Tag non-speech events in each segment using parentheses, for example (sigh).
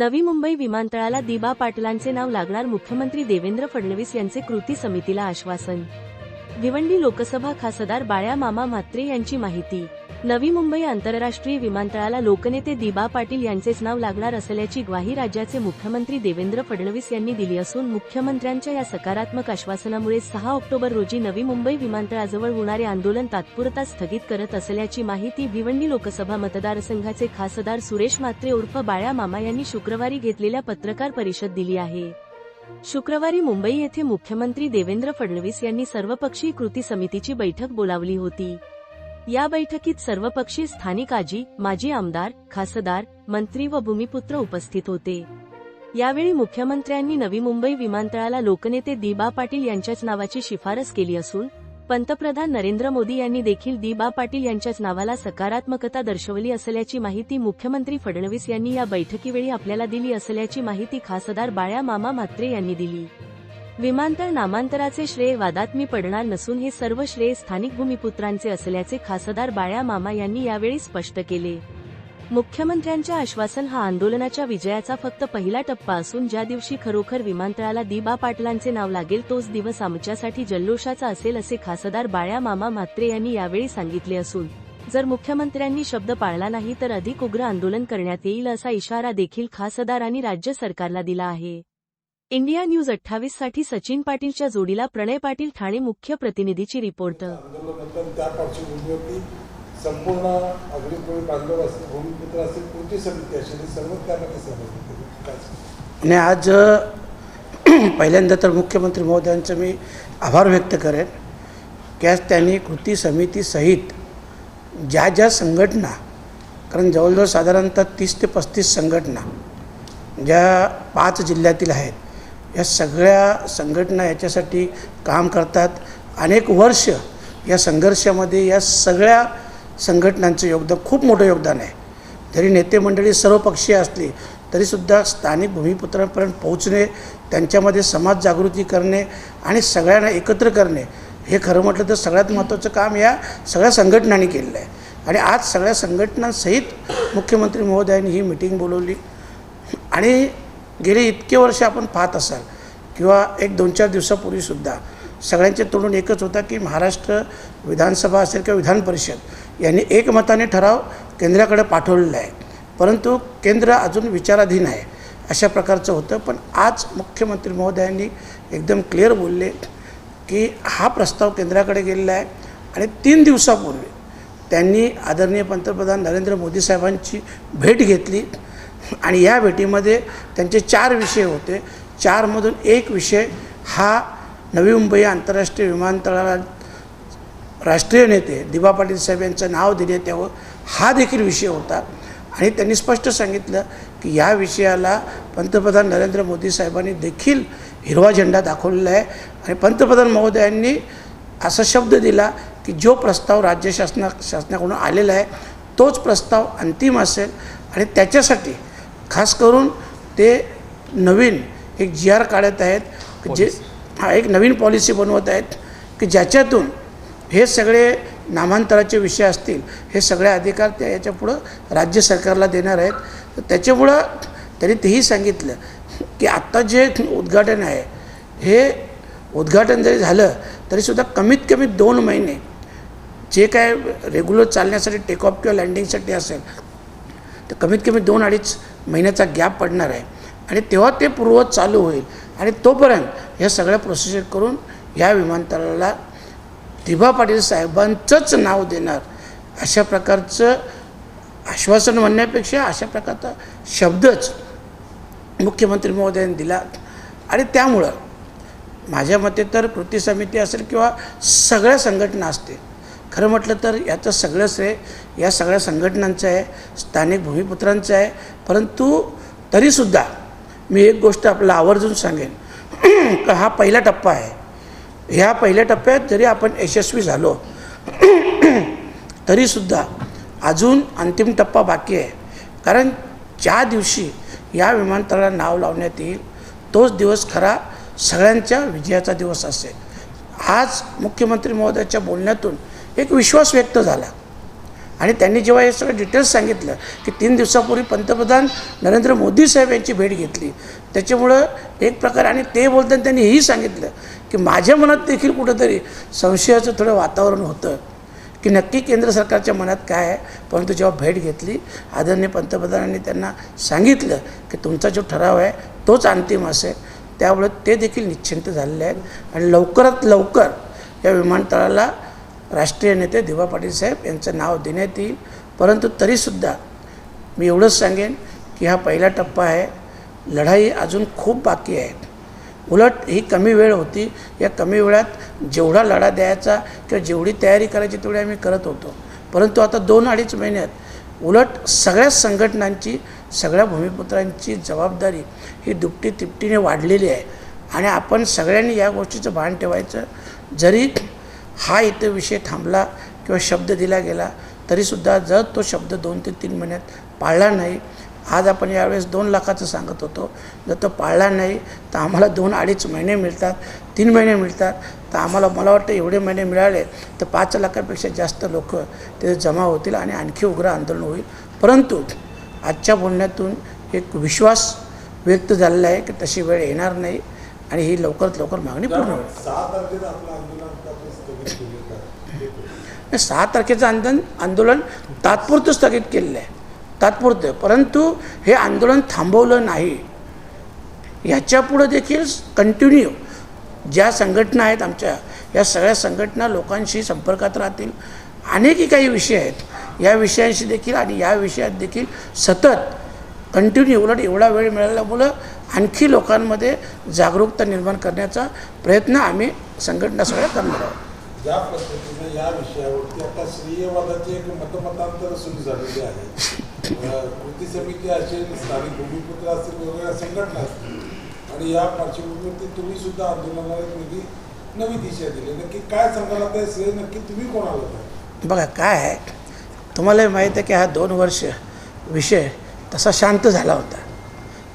नवी मुंबई विमानतळाला दिबा पाटलांचे नाव लागणार मुख्यमंत्री देवेंद्र फडणवीस यांचे कृती समितीला आश्वासन भिवंडी लोकसभा खासदार बाळ्या मामा म्हात्रे यांची माहिती. नवी मुंबई आंतरराष्ट्रीय विमानतळाला लोकनेते दिबा पाटील यांचेच नाव लागणार असल्याची ग्वाही राज्याचे मुख्यमंत्री देवेंद्र फडणवीस यांनी दिली असून मुख्यमंत्र्यांच्या या सकारात्मक आश्वासनामुळे सहा ऑक्टोबर रोजी नवी मुंबई विमानतळाजवळ होणारे आंदोलन तात्पुरता स्थगित करत असल्याची माहिती भिवंडी लोकसभा मतदारसंघाचे खासदार सुरेश म्हात्रे उर्फ बाळ्या मामा यांनी शुक्रवारी घेतलेल्या पत्रकार परिषद दिली आहे. शुक्रवारी मुंबई येथे मुख्यमंत्री देवेंद्र फडणवीस यांनी सर्वपक्षीय कृती समितीची बैठक बोलावली होती. या बैठकीत सर्वपक्षीय स्थानिक आजी माजी आमदार खासदार मंत्री व भूमिपुत्र उपस्थित होते. यावेळी मुख्यमंत्र्यांनी नवी मुंबई विमानतळाला लोकनेते दिबा पाटील यांच्याच नावाची शिफारस केली असून पंतप्रधान नरेंद्र मोदी यांनी देखील दिबा पाटील यांच्याच नावाला सकारात्मकता दर्शवली असल्याची माहिती मुख्यमंत्री फडणवीस यांनी या बैठकीवेळी आपल्याला दिली असल्याची माहिती खासदार बाळ्या मामा म्हात्रे यांनी दिली. विमानतळ नामांतराचे श्रेय वादात मी पडणार नसून हे सर्व श्रेय स्थानिक भूमिपुत्रांचे असल्याचे खासदार बाळ्या मामा यांनी यावेळी स्पष्ट केले. मुख्यमंत्र्यांच्या आश्वासन हा आंदोलनाच्या विजयाचा फक्त पहिला टप्पा असून ज्या दिवशी खरोखर विमानतळाला दिबा पाटलांचे नाव लागेल तोच दिवस आमच्यासाठी जल्लोषाचा असेल असे खासदार बाळ्या मामा म्हात्रे यांनी यावेळी सांगितले असून जर मुख्यमंत्र्यांनी शब्द पाळला नाही तर अधिक उग्र आंदोलन करण्यात येईल असा इशारा देखील खासदारांनी राज्य सरकारला दिला आहे. इंडिया न्यूज अठ्ठावीससाठी सचिन पाटीलच्या जोडीला प्रणय पाटील ठाणे मुख्य प्रतिनिधीची रिपोर्ट. संपूर्ण अग्निकोळी बांधव असतील भूमिपुत्र असतील कृती समिती असेल सर्व सहभागी आणि आज (clears throat) पहिल्यांदा तर मुख्यमंत्री महोदयांचं मी आभार व्यक्त करेन की आज त्यांनी कृती समितीसहित ज्या ज्या संघटना कारण जवळजवळ साधारणतः तीस ते पस्तीस संघटना ज्या पाच जिल्ह्यातील आहेत या सगळ्या संघटना याच्यासाठी काम करतात. अनेक वर्ष या संघर्षामध्ये या सगळ्या संघटनांचं योगदान खूप मोठं योगदान आहे. जरी नेते मंडळी सर्वपक्षीय असली तरीसुद्धा स्थानिक भूमिपुत्रांपर्यंत पोहोचणे त्यांच्यामध्ये समाज जागृती करणे आणि सगळ्यांना एकत्र करणे हे खरं म्हटलं तर सगळ्यात महत्त्वाचं काम या सगळ्या संघटनांनी केलेलं आहे. आणि आज सगळ्या संघटनांसहित मुख्यमंत्री महोदयांनी ही मिटिंग बोलवली. आणि गेले इतके वर्ष आपण पाहत असाल किंवा एक दोन चार दिवसापूर्वीसुद्धा सगळ्यांचे तोंडून एकच होता की महाराष्ट्र विधानसभा असेल किंवा विधान परिषद यांनी एकमताने ठराव केंद्राकडे पाठवलेला आहे. परंतु केंद्र अजून विचाराधीन आहे अशा प्रकारचं होतं. पण आज मुख्यमंत्री महोदयांनी एकदम क्लिअर बोलले की हा प्रस्ताव केंद्राकडे गेलेला आहे आणि तीन दिवसापूर्वी त्यांनी आदरणीय पंतप्रधान नरेंद्र मोदी साहेबांची भेट घेतली आणि या भेटीमध्ये त्यांचे चार विषय होते. चारमधून एक विषय हा नवी मुंबई आंतरराष्ट्रीय विमानतळाला राष्ट्रीय नेते दिबा पाटील साहेब यांचं नाव दिले त्यावर हा देखील विषय होता. आणि त्यांनी स्पष्ट सांगितलं की या विषयाला पंतप्रधान नरेंद्र मोदी साहेबांनी देखील हिरवा झेंडा दाखवलेला आहे. आणि पंतप्रधान महोदयांनी असा शब्द दिला की जो प्रस्ताव राज्य शासना शासनाकडून आलेला आहे तोच प्रस्ताव अंतिम असेल. आणि त्याच्यासाठी खास करून ते नवीन एक जी आर काढत आहेत जे हा एक नवीन पॉलिसी बनवत आहेत की ज्याच्यातून हे सगळे नामांतराचे विषय असतील हे सगळे अधिकार त्या याच्यापुढं राज्य सरकारला देणार आहेत. तर त्याच्यामुळं त्यांनी तेही सांगितलं की आत्ता जे उद्घाटन आहे हे उद्घाटन जरी झालं तरीसुद्धा कमीत कमी दोन महिने जे काय रेग्युलर चालण्यासाठी टेक ऑफ किंवा लँडिंगसाठी असेल तर कमीत कमी दोन अडीच महिन्याचा गॅप पडणार आहे. आणि तेव्हा ते पूर्व चालू होईल. आणि तोपर्यंत ह्या सगळ्या प्रोसिजर करून या विमानतळाला दिभा पाटील साहेबांचंच नाव देणार. अशा प्रकारचं आश्वासन म्हणण्यापेक्षा अशा प्रकारचा शब्दच मुख्यमंत्री महोदयांनी दिला. आणि त्यामुळं माझ्या मते तर कृती समिती असेल किंवा सगळ्या संघटना असतील खरं म्हटलं तर याचं सगळं श्रेय या सगळ्या संघटनांचं आहे स्थानिक भूमिपुत्रांचं आहे. परंतु तरीसुद्धा मी एक गोष्ट आपल्याला आवर्जून सांगेन. का हा पहिला टप्पा आहे? ह्या पहिल्या टप्प्यात जरी आपण यशस्वी झालो (clears throat) तरीसुद्धा अजून अंतिम टप्पा बाकी आहे. कारण ज्या दिवशी या विमानतळाला नाव लावण्यात येईल तोच दिवस खरा सगळ्यांच्या विजयाचा दिवस असेल. आज मुख्यमंत्री महोदयाच्या बोलण्यातून एक विश्वास व्यक्त झाला. आणि त्यांनी जेव्हा हे सगळं डिटेल्स सांगितलं की तीन दिवसापूर्वी पंतप्रधान नरेंद्र मोदी साहेब यांची भेट घेतली. त्याच्यामुळं एक प्रकार आणि ते बोलताना त्यांनी हेही सांगितलं की माझ्या मनात देखील कुठंतरी संशयाचं थोडं वातावरण होतं की नक्की केंद्र सरकारच्या मनात काय आहे? परंतु जेव्हा भेट घेतली आदरणीय पंतप्रधानांनी त्यांना सांगितलं की तुमचा जो ठराव आहे तोच अंतिम असेल. त्यामुळे ते देखील निश्चिंत झालेले आहेत. आणि लवकरात लवकर या विमानतळाला राष्ट्रीय नेते दिवा पाटील साहेब यांचं नाव देण्यात येईल. परंतु तरीसुद्धा मी एवढंच सांगेन की हा पहिला टप्पा आहे. लढाई अजून खूप बाकी आहे. उलट ही कमी वेळ होती. या कमी वेळात जेवढा लढा द्यायचा किंवा जेवढी तयारी करायची तेवढी आम्ही करत होतो. परंतु आता दोन अडीच महिन्यात उलट सगळ्या संघटनांची सगळ्या भूमिपुत्रांची जबाबदारी ही दुपटी तिपटीने वाढलेली आहे. आणि आपण सगळ्यांनी या गोष्टीचं भान ठेवायचं. जरी हा इथे विषय थांबला किंवा शब्द दिला गेला तरीसुद्धा जर तो शब्द दोन ते तीन महिन्यात पाळला नाही आज आपण यावेळेस दोन लाखाचं सांगत होतो जर तो पाळला नाही तर आम्हाला दोन अडीच महिने मिळतात तीन महिने मिळतात तर आम्हाला मला वाटतं एवढे महिने मिळाले तर पाच लाखापेक्षा जास्त लोक तिथे जमा होतील आणि आणखी उग्र आंदोलन होईल. परंतु आजच्या बोलण्यातून एक विश्वास व्यक्त झालेला आहे की तशी वेळ येणार नाही आणि ही लवकरात लवकर मागणी पूर्ण होईल. सहा तारखेचं आंदोलन आंदोलन तात्पुरतं स्थगित केलेलं आहे तात्पुरतं. परंतु हे आंदोलन थांबवलं नाही. ह्याच्यापुढं देखील कंटिन्यू ज्या संघटना आहेत आमच्या या सगळ्या संघटना लोकांशी संपर्कात राहतील. अनेकही काही विषय आहेत. या विषयांशी देखील आणि या विषयात देखील सतत कंटिन्यू उलट एवढा वेळ मिळाल्यामुळं आणखी लोकांमध्ये जागरूकता निर्माण करण्याचा प्रयत्न आम्ही संघटना सगळ्या करणार आहोत. ज्या पद्धतीने या विषयावरती आता श्रेयवादाची एक मतमतांतर सुरू झालेली आहे. कृती समिती असेल स्थानिक भूमिपुत्र असतील वेगवेगळ्या संघटना असतील. आणि या पार्श्वभूमीवरती तुम्ही सुद्धा आंदोलनाला एक वेगळी नवी दिशा दिली. नक्की काय सांगाल आता श्रेय? नक्की तुम्ही कोणाला बघा काय आहे? तुम्हालाही माहीत आहे की हा दोन वर्ष विषय तसा शांत झाला होता.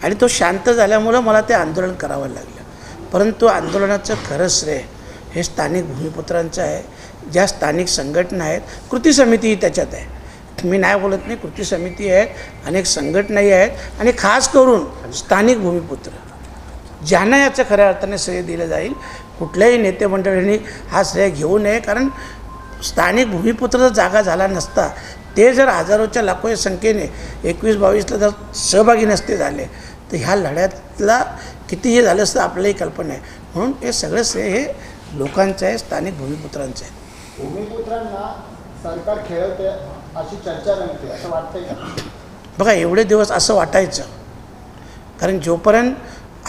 आणि तो शांत झाल्यामुळं मला ते आंदोलन करावं लागलं. परंतु आंदोलनाचं खरं श्रेय हे स्थानिक भूमिपुत्रांचं आहे. ज्या स्थानिक संघटना आहेत कृती समितीही त्याच्यात आहे. मी नाही बोलत नाही कृती समिती आहेत अनेक संघटनाही आहेत आणि खास करून स्थानिक भूमिपुत्र. ज्यांना याचं खऱ्या अर्थाने श्रेय दिलं जाईल कुठल्याही नेते मंडळींनी हा श्रेय घेऊ नये कारण स्थानिक भूमिपुत्र जर जागा झाला नसता ते जर हजारोच्या लाखोच्या संख्येने एकवीस बावीसला जर सहभागी नसते झाले तर ह्या लढ्यातला किती हे झालं असतं आपल्याही कल्पना आहे. म्हणून हे सगळं श्रेय हे लोकांचं आहे स्थानिक भूमिपुत्रांचं आहे भूमिपुत्रांना सरकार खेळवते अशी चर्चा रंगते असं वाटतंय बघा एवढे दिवस असं वाटायचं. कारण जोपर्यंत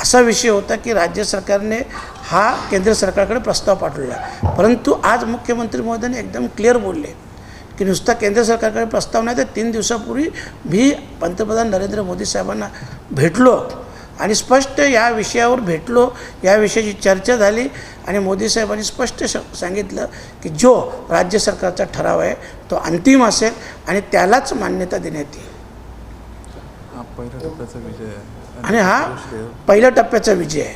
असा विषय होता की राज्य सरकारने हा केंद्र सरकारकडे प्रस्ताव पाठवला. परंतु आज मुख्यमंत्री महोदयाने एकदम क्लिअर बोलले की नुसता केंद्र सरकारकडे प्रस्ताव नाही तर तीन दिवसापूर्वी मी पंतप्रधान नरेंद्र मोदी साहेबांना भेटलो आणि स्पष्ट या विषयावर भेटलो या विषयाची चर्चा झाली आणि मोदी साहेबांनी स्पष्ट श सांगितलं की जो राज्य सरकारचा ठराव आहे तो अंतिम असेल आणि त्यालाच मान्यता देण्यात येईल. पहिल्या टप्प्याचा विजय आहे. आणि हा पहिल्या टप्प्याचा विजय आहे.